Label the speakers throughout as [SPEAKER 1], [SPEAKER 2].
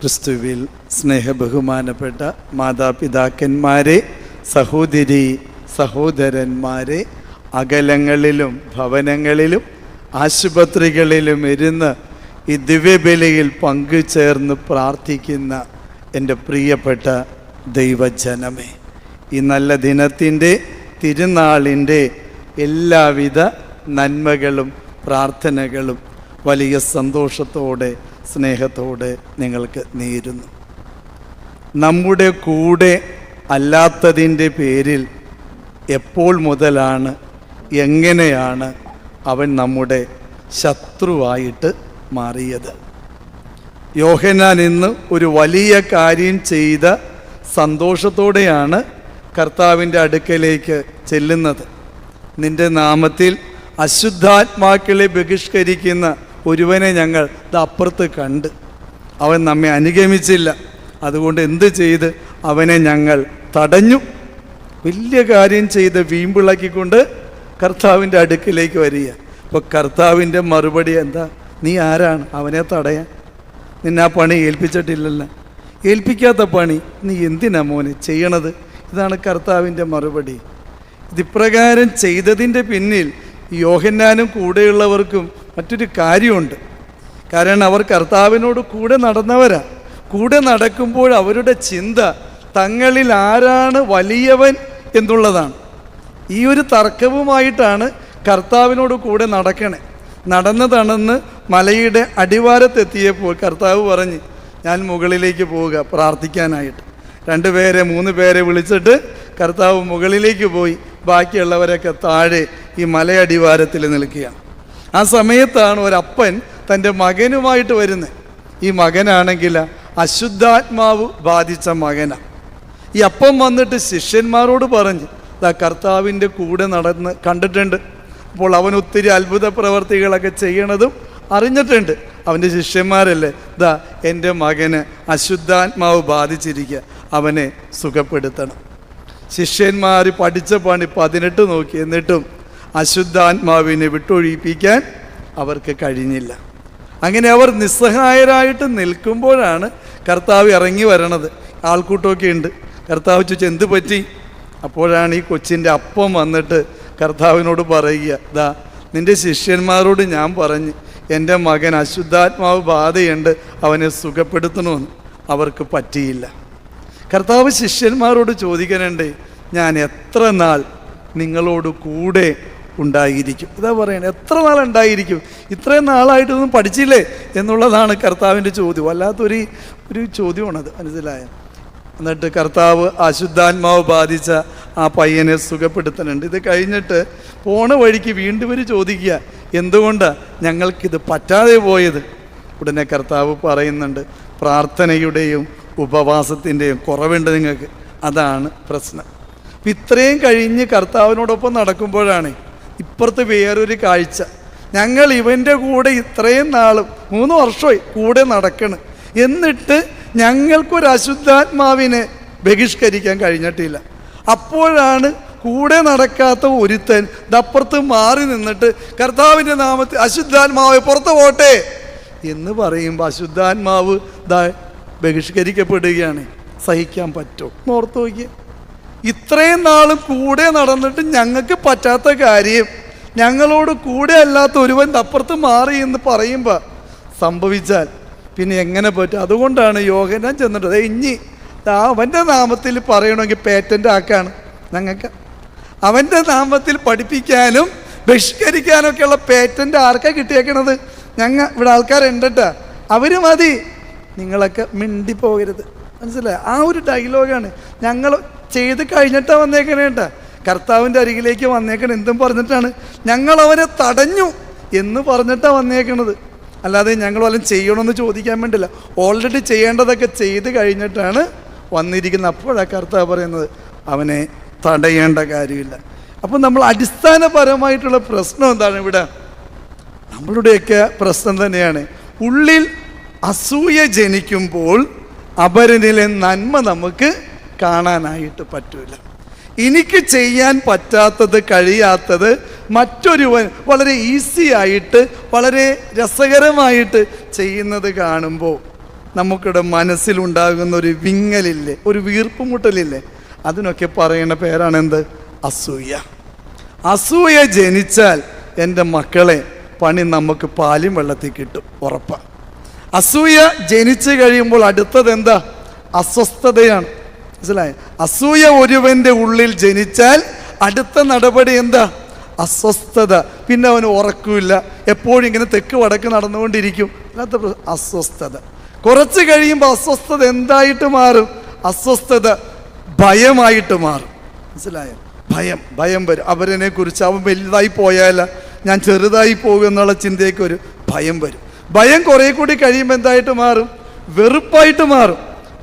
[SPEAKER 1] ക്രിസ്തുവിൽ സ്നേഹബഹുമാനപ്പെട്ട മാതാപിതാക്കന്മാരെ സഹോദരി സഹോദരന്മാരെ അകലങ്ങളിലും ഭവനങ്ങളിലും ആശുപത്രികളിലും ഇരുന്ന് ഈ ദിവ്യബലിയിൽ പങ്കുചേർന്ന് പ്രാർത്ഥിക്കുന്ന എന്റെ പ്രിയപ്പെട്ട ദൈവജനമേ ഈ നല്ല ദിനത്തിന്റെ തിരുനാളിന്റെ എല്ലാവിധ നന്മകളും പ്രാർത്ഥനകളും വലിയ സന്തോഷത്തോടെ സ്നേഹത്തോടെ നിങ്ങൾക്ക് നേരുന്നു. നമ്മുടെ കൂടെ അല്ലാത്തതിന്റെ പേരിൽ എപ്പോൾ മുതലാണ് എങ്ങനെയാണ് അവൻ നമ്മുടെ ശത്രുവായിട്ട് മാറിയത്. യോഹനാൻ ഇന്ന് ഒരു വലിയ കാര്യം ചെയ്ത സന്തോഷത്തോടെയാണ് കർത്താവിന്റെ അടുക്കലേക്ക് ചെല്ലുന്നത്. നിന്റെ നാമത്തിൽ അശുദ്ധാത്മാക്കളെ ബഹിഷ്കരിക്കുന്ന ഒരുവനെ ഞങ്ങൾ അപ്പുറത്ത് കണ്ട്. അവൻ നമ്മെ അനുഗമിച്ചില്ല. അതുകൊണ്ട് എന്ത് ചെയ്ത് അവനെ ഞങ്ങൾ തടഞ്ഞു. വലിയ കാര്യം ചെയ്ത് വീമ്പിളക്കിക്കൊണ്ട് കർത്താവിന്റെ അടുക്കിലേക്ക് വരിക. അപ്പോൾ കർത്താവിന്റെ മറുപടി എന്താ? നീ ആരാണ്? അവനെ തടയാൻ. നിന്നെ ആ പണി ഏൽപ്പിച്ചിട്ടില്ലല്ലോ. ഏൽപ്പിക്കാത്ത പണി നീ എന്തിനാ മോനെ ചെയ്യണത്? ഇതാണ് കർത്താവിന്റെ മറുപടി. ഇതിപ്രകാരം ചെയ്തതിന്റെ പിന്നിൽ യോഹന്നാനും കൂടെയുള്ളവർക്കും മറ്റൊരു കാര്യമുണ്ട്. കാരണം അവർ കർത്താവിനോട് കൂടെ നടന്നവരാ. കൂടെ നടക്കുമ്പോൾ അവരുടെ ചിന്ത തങ്ങളിൽ ആരാണ് വലിയവൻ എന്നുള്ളതാണ്. ഈ ഒരു തർക്കവുമായിട്ടാണ് കർത്താവിനോട് കൂടെ നടക്കണേ. നടന്ന് മലയുടെ അടിവാരത്തെത്തിയപ്പോൾ കർത്താവ് പറഞ്ഞ് ഞാൻ മുകളിലേക്ക് പോവുക പ്രാർത്ഥിക്കാനായിട്ട്. രണ്ട് പേരെ മൂന്ന് പേരെ വിളിച്ചിട്ട് കർത്താവ് മുകളിലേക്ക് പോയി. ബാക്കിയുള്ളവരൊക്കെ താഴെ ഈ മലയടിവാരത്തിൽ നിൽക്കുകയാണ്. ആ സമയത്താണ് ഒരപ്പൻ തന്റെ മകനുമായിട്ട് വരുന്നത്. ഈ മകനാണെങ്കിൽ അശുദ്ധാത്മാവ് ബാധിച്ച മകനാണ് ഈ അപ്പം വന്നിട്ട് ശിഷ്യന്മാരോട് പറഞ്ഞ് ദാ കർത്താവിന്റെ കൂടെ നടന്ന് കണ്ടിട്ടുണ്ട്. അപ്പോൾ അവൻ ഒത്തിരി അത്ഭുത പ്രവർത്തികളൊക്കെ ചെയ്യണതും അറിഞ്ഞിട്ടുണ്ട്. അവന്റെ ശിഷ്യന്മാരല്ലേ? ദാ എന്റെ മകന് അശുദ്ധാത്മാവ് ബാധിച്ചിരിക്കുക. അവനെ സുഖപ്പെടുത്തണം. ശിഷ്യന്മാർ പഠിച്ച പണി പതിനെട്ട് നോക്കി. എന്നിട്ടും അശുദ്ധാത്മാവിനെ വിട്ടൊഴിപ്പിക്കാൻ അവർക്ക് കഴിഞ്ഞില്ല. അങ്ങനെ അവർ നിസ്സഹായരായിട്ട് നിൽക്കുമ്പോഴാണ് കർത്താവ് ഇറങ്ങി വരണത്. ആൾക്കൂട്ടമൊക്കെ ഉണ്ട്. കർത്താവ് ചോദിച്ചു എന്ത് പറ്റി? അപ്പോഴാണ് ഈ കൊച്ചിന്റെ അപ്പം വന്നിട്ട് കർത്താവിനോട് പറയുക ദാ നിന്റെ ശിഷ്യന്മാരോട് ഞാൻ പറഞ്ഞ് എന്റെ മകൻ അശുദ്ധാത്മാവ് ബാധയുണ്ട് അവനെ സുഖപ്പെടുത്തണമെന്ന് അവർക്ക് പറ്റിയില്ല. കർത്താവ് ശിഷ്യന്മാരോട് ചോദിക്കാനുണ്ട് ഞാൻ എത്ര നാൾ നിങ്ങളോട് കൂടെ ഉണ്ടായിരിക്കും? ഇതാ പറയണത് എത്ര നാൾ ഉണ്ടായിരിക്കും? ഇത്രയും നാളായിട്ടൊന്നും പഠിച്ചില്ലേ? എന്നുള്ളതാണ് കർത്താവിന്റെ ചോദ്യം. വല്ലാത്തൊരു ഒരു ചോദ്യമാണത് മനസ്സിലായ? എന്നിട്ട് കർത്താവ് അശുദ്ധാത്മാവ് ബാധിച്ച ആ പയ്യനെ സുഖപ്പെടുത്തുന്നുണ്ട്. ഇത് കഴിഞ്ഞിട്ട് പോണ വഴിക്ക് വീണ്ടും ഒരു ചോദിക്കുക എന്തുകൊണ്ടാണ് ഞങ്ങൾക്കിത് പറ്റാതെ പോയത്? ഉടനെ കർത്താവ് പറയുന്നുണ്ട് പ്രാർത്ഥനയുടെയും ഉപവാസത്തിന്റെയും കുറവുണ്ട് നിങ്ങൾക്ക്. അതാണ് പ്രശ്നം. അപ്പം ഇത്രയും കഴിഞ്ഞ് കർത്താവിനോടൊപ്പം നടക്കുമ്പോഴാണ് ഇപ്പുറത്ത് വേറൊരു കാഴ്ച. ഞങ്ങൾ ഇവന്റെ കൂടെ ഇത്രയും നാളും മൂന്ന് വർഷമായി കൂടെ നടക്കണ്. എന്നിട്ട് ഞങ്ങൾക്കൊരു അശുദ്ധാത്മാവിനെ ബഹിഷ്കരിക്കാൻ കഴിഞ്ഞിട്ടില്ല. അപ്പോഴാണ് കൂടെ നടക്കാത്ത ഒരുത്തൻ ദപ്പുറത്ത് മാറി നിന്നിട്ട് കർത്താവിന്റെ നാമത്തിൽ അശുദ്ധാത്മാവ് പുറത്ത് പോട്ടെ എന്ന് പറയുമ്പോൾ അശുദ്ധാത്മാവ് ബഹിഷ്കരിക്കപ്പെടുകയാണ്. സഹിക്കാൻ പറ്റുമോ നോർത്ത് നോക്കിയേ. ഇത്രയും നാളും കൂടെ നടന്നിട്ട് ഞങ്ങൾക്ക് പറ്റാത്ത കാര്യം. ഞങ്ങളോട് കൂടെ അല്ലാത്ത ഒരുവൻ അപ്പുറത്ത് മാറി എന്ന് പറയുമ്പോൾ സംഭവിച്ചാൽ പിന്നെ എങ്ങനെ പറ്റും? അതുകൊണ്ടാണ് യോഗനാൻ ചെന്നിട്ട് ഇഞ്ഞി ദാ അവന്റെ നാമത്തിൽ പറയണമെങ്കിൽ പേറ്റന്റ് ആക്കാണ്. ഞങ്ങൾക്ക് അവന്റെ നാമത്തിൽ പഠിപ്പിക്കാനും ബഹിഷ്കരിക്കാനൊക്കെയുള്ള പേറ്റന്റ് ആർക്കാണ് കിട്ടിയേക്കണത്? ഞങ്ങൾ ഇവിടെ ആൾക്കാരുണ്ടട്ടാ അവർ മതി. നിങ്ങളൊക്കെ മിണ്ടി മിണ്ടിപ്പോകരുത്. മനസ്സിലായി? ആ ഒരു ഡയലോഗാണ് ഞങ്ങൾ ചെയ്ത് കഴിഞ്ഞിട്ടാണ് വന്നേക്കണേ കേട്ടാ കർത്താവിന്റെ അരികിലേക്ക് വന്നേക്കണ. എന്തും പറഞ്ഞിട്ടാണ്. ഞങ്ങൾ അവനെ തടഞ്ഞു എന്ന് പറഞ്ഞിട്ടാണ് വന്നേക്കണത്. അല്ലാതെ ഞങ്ങൾ വല്ലതും ചെയ്യണമെന്ന് ചോദിക്കാൻ വേണ്ടില്ല. ഓൾറെഡി ചെയ്യേണ്ടതൊക്കെ ചെയ്ത് കഴിഞ്ഞിട്ടാണ് വന്നിരിക്കുന്നത്. അപ്പോഴാണ് കർത്താവ് പറയുന്നത് അവനെ തടയേണ്ട കാര്യമില്ല. അപ്പം നമ്മൾ അടിസ്ഥാനപരമായിട്ടുള്ള പ്രശ്നം എന്താണ് ഇവിടെ? നമ്മളുടെയൊക്കെ പ്രശ്നം തന്നെയാണ്. ഉള്ളിൽ അസൂയ ജനിക്കുമ്പോൾ അപരനിലെ നന്മ നമുക്ക് കാണാനായിട്ട് പറ്റൂല. എനിക്ക് ചെയ്യാൻ പറ്റാത്തത് കഴിയാത്തത് മറ്റൊരുവൻ വളരെ ഈസി ആയിട്ട് വളരെ രസകരമായിട്ട് ചെയ്യുന്നത് കാണുമ്പോൾ നമുക്കിടെ മനസ്സിലുണ്ടാകുന്ന ഒരു വിങ്ങലില്ലേ ഒരു വീർപ്പുമുട്ടലില്ലേ അതിനൊക്കെ പറയുന്ന പേരാണ് എന്ത് അസൂയ. അസൂയ ജനിച്ചാൽ എന്റെ മക്കളെ പണി നമുക്ക് പാലും വെള്ളത്തിൽ കിട്ടും ഉറപ്പാണ് അസൂയ ജനിച്ചു കഴിയുമ്പോൾ അടുത്തത് എന്താ അസ്വസ്ഥതയാണ്. മനസ്സിലായി? അസൂയ ഒരുവന്റെ ഉള്ളിൽ ജനിച്ചാൽ അടുത്ത നടപടി എന്താ? അസ്വസ്ഥത. പിന്നെ അവന് ഉറക്കില്ല. എപ്പോഴും ഇങ്ങനെ തെക്ക് വടക്ക് നടന്നുകൊണ്ടിരിക്കും. അല്ലാത്ത അസ്വസ്ഥത. കുറച്ച് കഴിയുമ്പോൾ അസ്വസ്ഥത എന്തായിട്ട് മാറും? അസ്വസ്ഥത ഭയമായിട്ട് മാറും. മനസ്സിലായോ? ഭയം ഭയം വരും. അവരനെ കുറിച്ച് അവൻ വലുതായി പോയാൽ ഞാൻ ചെറുതായി പോകും എന്നുള്ള ചിന്തയ്ക്ക് ഒരു ഭയം വരും. ഭയം കുറെ കൂടി കഴിയുമ്പോൾ എന്തായിട്ട് മാറും? വെറുപ്പായിട്ട് മാറും.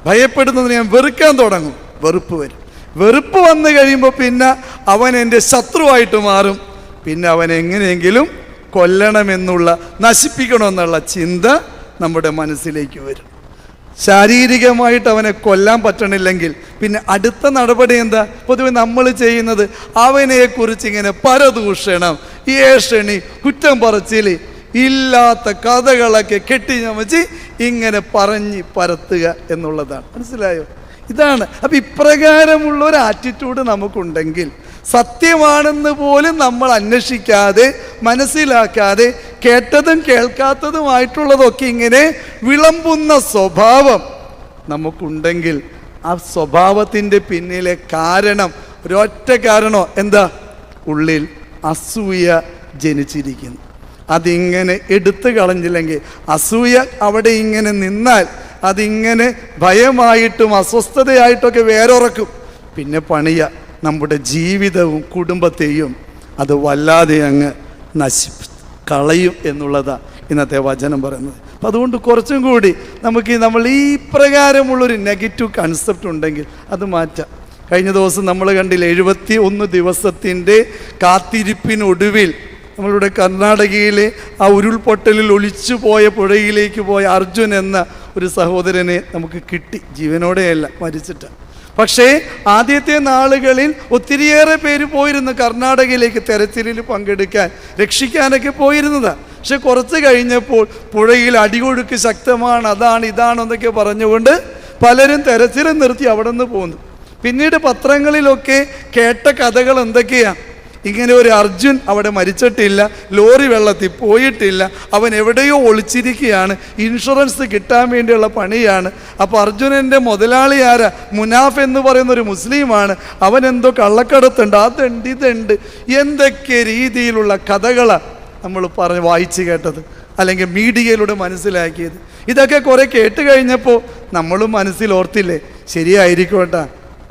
[SPEAKER 1] ഭയപ്പെടുന്നതിന് ഞാൻ വെറുക്കാൻ തുടങ്ങും. വെറുപ്പ് വരും. വെറുപ്പ് വന്നു കഴിയുമ്പോൾ പിന്നെ അവൻ എന്റെ ശത്രുവായിട്ട് മാറും. പിന്നെ അവൻ എങ്ങനെയെങ്കിലും കൊല്ലണമെന്നുള്ള നശിപ്പിക്കണമെന്നുള്ള ചിന്ത നമ്മുടെ മനസ്സിലേക്ക് വരും. ശാരീരികമായിട്ട് അവനെ കൊല്ലാൻ പറ്റണില്ലെങ്കിൽ പിന്നെ അടുത്ത നടപടി എന്താ? പൊതുവെ നമ്മൾ ചെയ്യുന്നത് അവനെക്കുറിച്ച് ഇങ്ങനെ പരദൂഷണം ഏഷണി കുറ്റം പറച്ചിൽ ഇല്ലാത്ത കഥകളൊക്കെ കെട്ടിഞ്ഞമച്ച് ഇങ്ങനെ പറഞ്ഞ് പരത്തുക എന്നുള്ളതാണ്. മനസ്സിലായോ? ഇതാണ്. അപ്പം ഇപ്രകാരമുള്ള ഒരു ആറ്റിറ്റ്യൂഡ് നമുക്കുണ്ടെങ്കിൽ സത്യമാണെന്ന് പോലും നമ്മൾ അന്വേഷിക്കാതെ മനസ്സിലാക്കാതെ കേട്ടതും കേൾക്കാത്തതുമായിട്ടുള്ളതൊക്കെ ഇങ്ങനെ വിളമ്പുന്ന സ്വഭാവം നമുക്കുണ്ടെങ്കിൽ ആ സ്വഭാവത്തിന്റെ പിന്നിലെ കാരണം ഒരൊറ്റ കാരണോ എന്താ? ഉള്ളിൽ അസൂയ ജനിച്ചിരിക്കുന്നു. അതിങ്ങനെ എടുത്തു കളഞ്ഞില്ലെങ്കിൽ അസൂയ അവിടെ ഇങ്ങനെ നിന്നാൽ അതിങ്ങനെ ഭയമായിട്ടും അസ്വസ്ഥതയായിട്ടൊക്കെ വേരുറക്കും. പിന്നെ പണിയ നമ്മുടെ ജീവിതവും കുടുംബത്തെയും അത് വല്ലാതെ അങ്ങ് നശി കളയും എന്നുള്ളതാണ് ഇന്നത്തെ വചനം പറയുന്നത്. അപ്പം അതുകൊണ്ട് കുറച്ചും കൂടി നമുക്ക് നമ്മൾ ഈ പ്രകാരമുള്ളൊരു നെഗറ്റീവ് കൺസെപ്റ്റ് ഉണ്ടെങ്കിൽ അത് മാറ്റാം. കഴിഞ്ഞ ദിവസം നമ്മൾ കണ്ടില്ല എഴുപത്തി ഒന്ന് ദിവസത്തിന്റെ കാത്തിരിപ്പിനൊടുവിൽ നമ്മളുടെ കർണാടകയിലെ ആ ഉരുൾപൊട്ടലിൽ ഒളിച്ചു പോയ പുഴയിലേക്ക് പോയ അർജുൻ എന്ന ഒരു സഹോദരനെ നമുക്ക് കിട്ടി. ജീവനോടെയല്ല മരിച്ചിട്ട്. പക്ഷേ ആദ്യത്തെ നാളുകളിൽ ഒത്തിരിയേറെ പേര് പോയിരുന്നു കർണാടകയിലേക്ക് തെരച്ചിലിൽ പങ്കെടുക്കാൻ രക്ഷിക്കാനൊക്കെ പോയിരുന്നതാണ് പക്ഷെ കുറച്ച് കഴിഞ്ഞപ്പോൾ പുഴയിൽ അടികൊഴുക്ക് ശക്തമാണ് അതാണ് ഇതാണെന്നൊക്കെ പറഞ്ഞുകൊണ്ട് പലരും തെരച്ചിലും നിർത്തി അവിടെ നിന്ന് പോകുന്നു പിന്നീട് പത്രങ്ങളിലൊക്കെ കേട്ട കഥകൾ എന്തൊക്കെയാണ് ഇങ്ങനെ ഒരു അർജുൻ അവിടെ മരിച്ചിട്ടില്ല ലോറി വെള്ളത്തിൽ പോയിട്ടില്ല അവൻ എവിടെയോ ഒളിച്ചിരിക്കുകയാണ് ഇൻഷുറൻസ് കിട്ടാൻ വേണ്ടിയുള്ള പണിയാണ്. അപ്പോൾ അർജുനന്റെ മുതലാളി ആരാ? മുനാഫ് എന്ന് പറയുന്ന ഒരു മുസ്ലിമാണ്. അവൻ എന്തോ കള്ളക്കടത്തുണ്ട്. അതുണ്ട് ഇതുണ്ട് എന്തൊക്കെ രീതിയിലുള്ള കഥകളാണ് നമ്മൾ പറഞ്ഞ് വായിച്ചു കേട്ടത്? അല്ലെങ്കിൽ മീഡിയയിലൂടെ മനസ്സിലാക്കിയത്? ഇതൊക്കെ കുറേ കേട്ട് കഴിഞ്ഞപ്പോൾ നമ്മളും മനസ്സിൽ ഓർത്തില്ലേ ശരിയായിരിക്കോട്ടാ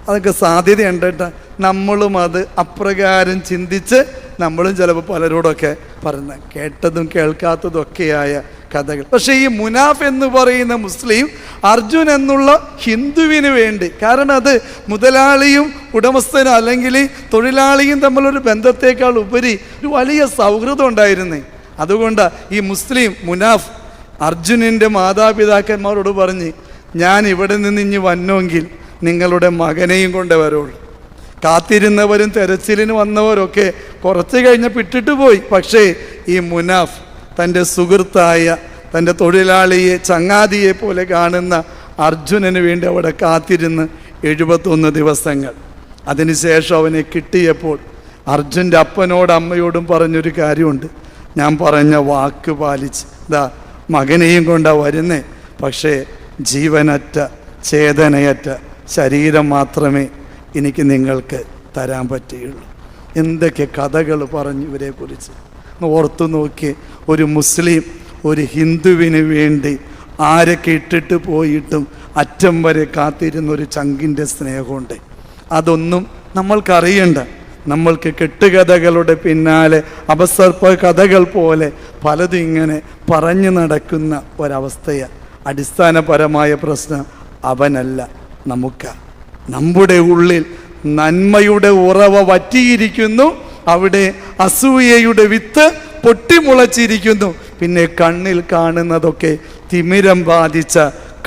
[SPEAKER 1] അതൊക്കെ സാധ്യതയുണ്ട് കേട്ടോ. നമ്മളും അത് അപ്രകാരം ചിന്തിച്ച് നമ്മളും ചിലപ്പോൾ പലരോടൊക്കെ പറഞ്ഞ കേട്ടതും കേൾക്കാത്തതും ഒക്കെയായ കഥകൾ. പക്ഷേ ഈ മുനാഫ് എന്ന് പറയുന്ന മുസ്ലിം അർജുൻ എന്നുള്ള ഹിന്ദുവിന് വേണ്ടി കാരണം അത് മുതലാളിയും ഉടമസ്ഥനും അല്ലെങ്കിൽ തൊഴിലാളിയും തമ്മിലൊരു ബന്ധത്തേക്കാൾ ഉപരി ഒരു വലിയ സൗഹൃദം ഉണ്ടായിരുന്നേ. അതുകൊണ്ട് ഈ മുസ്ലിം മുനാഫ് അർജുനന്റെ മാതാപിതാക്കന്മാരോട് പറഞ്ഞ് ഞാൻ ഇവിടെ നിന്ന് ഇനി വന്നോങ്കിൽ നിങ്ങളുടെ മകനെയും കൊണ്ട് വരുള്ളൂ. കാത്തിരുന്നവരും തെരച്ചിലിന് വന്നവരൊക്കെ കുറച്ച് കഴിഞ്ഞ് പിട്ടിട്ട് പോയി. പക്ഷേ ഈ മുനാഫ് തന്റെ സുഹൃത്തായ തന്റെ തൊഴിലാളിയെ ചങ്ങാതിയെ പോലെ കാണുന്ന അർജുനന് വേണ്ടി അവിടെ കാത്തിരുന്ന് എഴുപത്തൊന്ന് ദിവസങ്ങൾ. അതിനുശേഷം അവനെ കിട്ടിയപ്പോൾ അർജുന്റെ അപ്പനോട് അമ്മയോടും പറഞ്ഞൊരു കാര്യമുണ്ട്. ഞാൻ പറഞ്ഞ വാക്ക് പാലിച്ച് ഇതാ മകനെയും കൊണ്ടാണ് വരുന്നേ. പക്ഷേ ജീവനറ്റ ചേതനയറ്റ ശരീരം മാത്രമേ എനിക്ക് നിങ്ങൾക്ക് തരാൻ പറ്റുകയുള്ളൂ. എന്തൊക്കെ കഥകൾ പറഞ്ഞു ഇവരെക്കുറിച്ച്. ഓർത്തു നോക്കി ഒരു മുസ്ലിം ഒരു ഹിന്ദുവിന് വേണ്ടി ആരൊക്കെ ഇട്ടിട്ട് പോയിട്ടും അറ്റം വരെ കാത്തിരുന്ന ഒരു ചങ്കിന്റെ സ്നേഹമുണ്ട്. അതൊന്നും നമ്മൾക്കറിയണ്ട. നമ്മൾക്ക് കെട്ടുകഥകളുടെ പിന്നാലെ അപസർപ്പ കഥകൾ പോലെ പലതും ഇങ്ങനെ പറഞ്ഞു നടക്കുന്ന ഒരവസ്ഥയാണ്. അടിസ്ഥാനപരമായ പ്രശ്നം അവനല്ല. നമുക്ക് നമ്മുടെ ഉള്ളിൽ നന്മയുടെ ഉറവ വറ്റിയിരിക്കുന്നു. അവിടെ അസൂയയുടെ വിത്ത് പൊട്ടിമുളച്ചിരിക്കുന്നു. പിന്നെ കണ്ണിൽ കാണുന്നതൊക്കെ തിമിരം ബാധിച്ച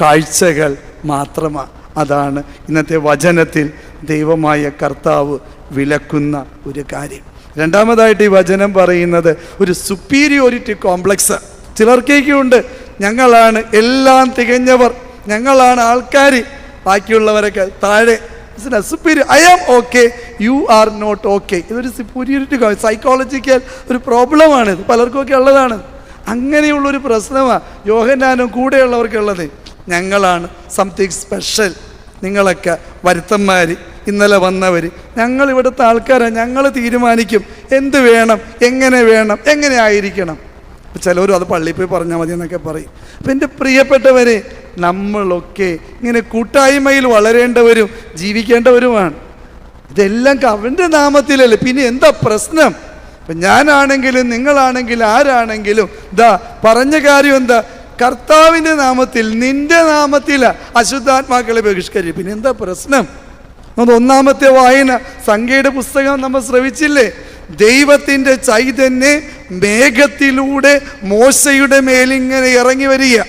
[SPEAKER 1] കാഴ്ചകൾ മാത്രമാണ് അതാണ് ഇന്നത്തെ വചനത്തിൽ ദൈവമായ കർത്താവ് വിലക്കുന്ന ഒരു കാര്യം. രണ്ടാമതായിട്ട് ഈ വചനം പറയുന്നത് ഒരു സുപ്പീരിയോറിറ്റി കോംപ്ലക്സ് ചിലർക്കേക്കുണ്ട് ഞങ്ങളാണ് എല്ലാം തികഞ്ഞവർ. ഞങ്ങളാണ് ആൾക്കാർ ബാക്കിയുള്ളവരൊക്കെ താഴെ. Superior I am okay you are not okay ഇതൊരു സുപ്പീരിയറിറ്റി സൈക്കോളജിക്കൽ ഒരു പ്രോബ്ലമാണ് ഇത് പലർക്കുമൊക്കെ ഉള്ളതാണ്. അങ്ങനെയുള്ളൊരു പ്രശ്നമാണ് യോഹന്നാനും കൂടെയുള്ളവർക്കുള്ളത് ഞങ്ങളാണ് സംതിങ് സ്പെഷ്യൽ നിങ്ങളൊക്കെ വരുത്തന്മാർ ഇന്നലെ വന്നവർ ഞങ്ങൾ ഇവിടുത്തെ ആൾക്കാരാണ് ഞങ്ങൾ തീരുമാനിക്കും. എന്ത് വേണം? എങ്ങനെ വേണം? എങ്ങനെ ആയിരിക്കണം? ഇപ്പം ചിലവരും അത് പള്ളിയിൽ പോയി പറഞ്ഞാൽ മതി എന്നൊക്കെ പറയും. അപ്പം എന്റെ പ്രിയപ്പെട്ടവരെ നമ്മളൊക്കെ ഇങ്ങനെ കൂട്ടായ്മയിൽ വളരേണ്ടവരും ജീവിക്കേണ്ടവരുമാണ്. ഇതെല്ലാം അവന്റെ നാമത്തിലല്ലേ? പിന്നെ എന്താ പ്രശ്നം? ഇപ്പം ഞാനാണെങ്കിലും നിങ്ങളാണെങ്കിലും ആരാണെങ്കിലും ഇതാ പറഞ്ഞ കാര്യം എന്താ? കർത്താവിന്റെ നാമത്തിൽ നിന്റെ നാമത്തിൽ അശുദ്ധാത്മാക്കളെ ബഹിഷ്കരിക്കും. പിന്നെ എന്താ പ്രശ്നം? അത് ഒന്നാമത്തെ വായന സംഖ്യയുടെ പുസ്തകം നമ്മൾ ശ്രവിച്ചില്ലേ? ദൈവത്തിന്റെ ചൈതന്യ മേഘത്തിലൂടെ മോശയുടെ മേലിങ്ങനെ ഇറങ്ങി വരിക.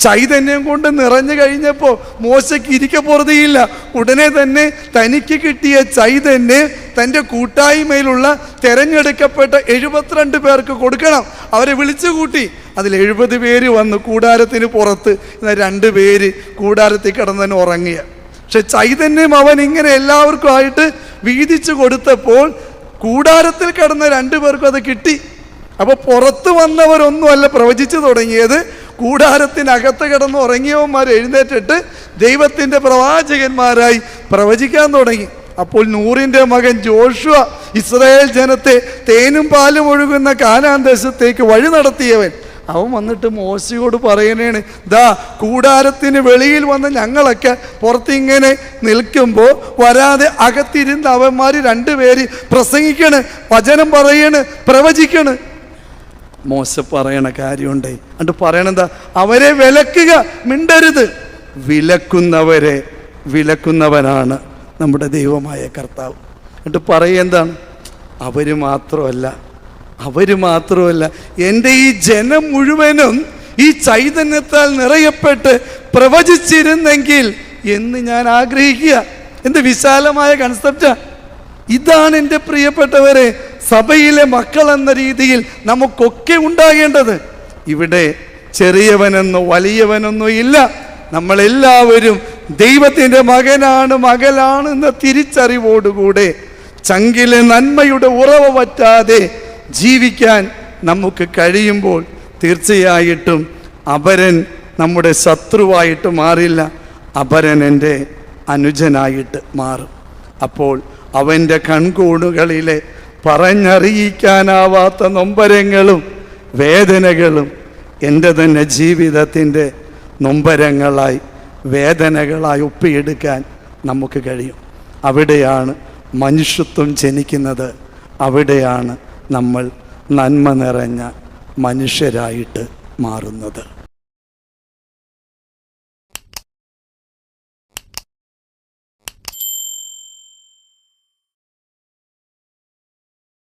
[SPEAKER 1] ചൈതന്യം കൊണ്ട് നിറഞ്ഞു കഴിഞ്ഞപ്പോൾ മോശയ്ക്ക് ഇരിക്കപ്പുറതിയില്ല ഉടനെ തന്നെ തനിക്ക് കിട്ടിയ ചൈതന്യം തന്റെ കൂട്ടായ്മയിലുള്ള തിരഞ്ഞെടുക്കപ്പെട്ട എഴുപത്തിരണ്ട് പേർക്ക് കൊടുക്കണം. അവരെ വിളിച്ചു കൂട്ടി. അതിൽ എഴുപത് പേര് വന്ന് കൂടാരത്തിന് പുറത്ത്. രണ്ട് പേര് കൂടാരത്തിൽ കിടന്നതിന് ഉറങ്ങിയ. പക്ഷെ ചൈതന്യം അവൻ ഇങ്ങനെ എല്ലാവർക്കും ആയിട്ട് വീതിച്ചു കൊടുത്തപ്പോൾ കൂടാരത്തിൽ കിടന്ന രണ്ടു പേർക്കും അത് കിട്ടി. അപ്പോൾ പുറത്ത് വന്നവരൊന്നുമല്ല പ്രവചിച്ചു തുടങ്ങിയത്. കൂടാരത്തിനകത്ത് കിടന്ന് ഉറങ്ങിയവന്മാർ എഴുന്നേറ്റിട്ട് ദൈവത്തിന്റെ പ്രവാചകന്മാരായി പ്രവചിക്കാൻ തുടങ്ങി. അപ്പോൾ നൂറിന്റെ മകൻ ജോഷുവ ഇസ്രായേൽ ജനത്തെ തേനും പാലും ഒഴുകുന്ന കാനാൻ ദേശത്തേക്ക് വഴി നടത്തിയവൻ. അവൻ വന്നിട്ട് മോശയോട് പറയണേണ്. ദാ കൂടാരത്തിന് വെളിയിൽ വന്ന ഞങ്ങളൊക്കെ പുറത്തിങ്ങനെ നിൽക്കുമ്പോൾ വരാതെ അകത്തിരുന്ന് അവന്മാർ രണ്ടുപേര് പ്രസംഗിക്കണ് വചനം പറയണ് പ്രവചിക്കണ്. മോശ പറയണ കാര്യമുണ്ടേ. എന്നിട്ട് പറയണെന്താ? അവരെ വിലക്കുക മിണ്ടരുത്. വിലക്കുന്നവരെ വിലക്കുന്നവനാണ് നമ്മുടെ ദൈവമായ കർത്താവ്. എന്നിട്ട് പറയുക എന്താണ് അവർ മാത്രമല്ല അവർ മാത്രമല്ല എന്റെ ഈ ജനം മുഴുവനും ഈ ചൈതന്യത്താൽ നിറയപ്പെട്ട് പ്രവചിച്ചിരുന്നെങ്കിൽ എന്ന് ഞാൻ ആഗ്രഹിക്കുക. എന്ത് വിശാലമായ കൺസെപ്റ്റാ ഇതാണ് എന്റെ പ്രിയപ്പെട്ടവരെ സഭയിലെ മക്കൾ എന്ന രീതിയിൽ നമുക്കൊക്കെ ഉണ്ടാകേണ്ടത്. ഇവിടെ ചെറിയവനെന്നോ വലിയവനെന്നോ ഇല്ല. നമ്മളെല്ലാവരും ദൈവത്തിന്റെ മകനാണ് മകളാണെന്ന തിരിച്ചറിവോടുകൂടെ ചങ്കിലെ നന്മയുടെ ഉറവ് പറ്റാതെ ജീവിക്കാൻ നമുക്ക് കഴിയുമ്പോൾ തീർച്ചയായിട്ടും അപരൻ നമ്മുടെ ശത്രുവായിട്ട് മാറില്ല. അപരൻ എന്റെ അനുജനായിട്ട് മാറും. അപ്പോൾ അവന്റെ കൺകൂണുകളിലെ പറഞ്ഞറിയിക്കാനാവാത്ത നൊമ്പരങ്ങളും വേദനകളും എന്റെ തന്നെ ജീവിതത്തിന്റെ നൊമ്പരങ്ങളായി വേദനകളായി ഒപ്പിയെടുക്കാൻ നമുക്ക് കഴിയും. അവിടെയാണ് മനുഷ്യത്വം ജനിക്കുന്നത്. അവിടെയാണ് നമ്മൾ നന്മ നിറഞ്ഞ മനുഷ്യരായിട്ട് മാറുന്നത്.